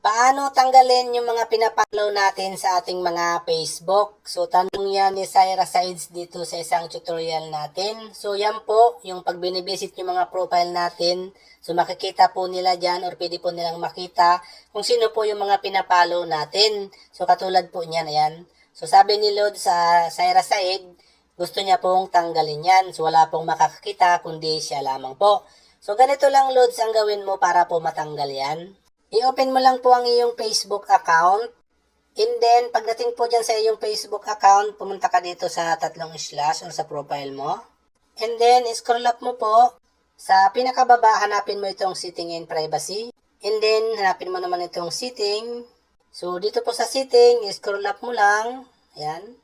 Paano tanggalin yung mga pinapollow natin sa ating mga Facebook? So, tanong yan ni Syra Sides dito sa isang tutorial natin. So, yan po, yung pag binibisit yung mga profile natin. So, makikita po nila dyan or pwede po nilang makita kung sino po yung mga pinapollow natin. So, katulad po niyan, ayan. So, sabi ni Lord sa Syra Said, gusto niya pong tanggalin yan. So, wala pong makakakita kundi siya lamang po. So, ganito lang, Lods, ang gawin mo para po matanggal yan. I-open mo lang po ang iyong Facebook account. And then, pagdating po dyan sa iyong Facebook account, pumunta ka dito sa tatlong slash or sa profile mo. And then, scroll up mo po. Sa pinakababa, hanapin mo itong setting and privacy. And then, hanapin mo naman itong setting. So, dito po sa setting, scroll up mo lang. Ayan.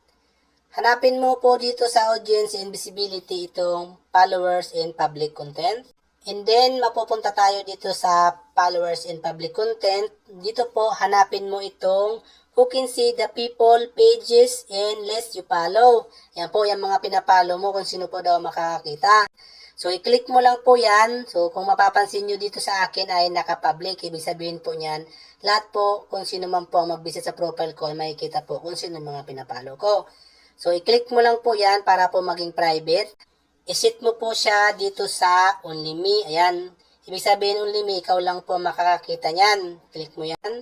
Hanapin mo po dito sa audience and visibility itong followers and public content. And then, mapupunta tayo dito sa followers and public content. Dito po, hanapin mo itong who can see the people, pages, and list you follow. Yan po, yung mga pinapalo mo kung sino po daw makakakita. So, i-click mo lang po yan. So, kung mapapansin nyo dito sa akin ay naka-public. Ibig sabihin po niyan, lahat po, kung sino man po ang mag-visit sa profile ko, makikita po kung sino mga pinapalo ko. So, i-click mo lang po yan para po maging private. I-set mo po siya dito sa Only Me. Ayan. Ibig sabihin Only Me, ikaw lang po makakakita niyan. Click mo yan.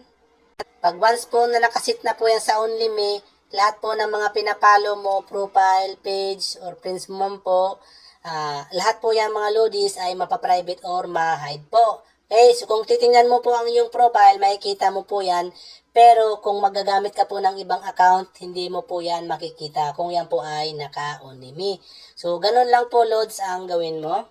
Pag once po na nakasit na po yan sa Only Me, lahat po ng mga pinapalo mo, profile, page, or friends mo po, ah, lahat po yan mga lodies ay mapaprivate or ma-hide po. Okay, so kung titingnan mo po ang iyong profile, makikita mo po yan. Pero kung magagamit ka po ng ibang account, hindi mo po yan makikita kung yan po ay naka-only me. So, ganun lang po, Lods, ang gawin mo.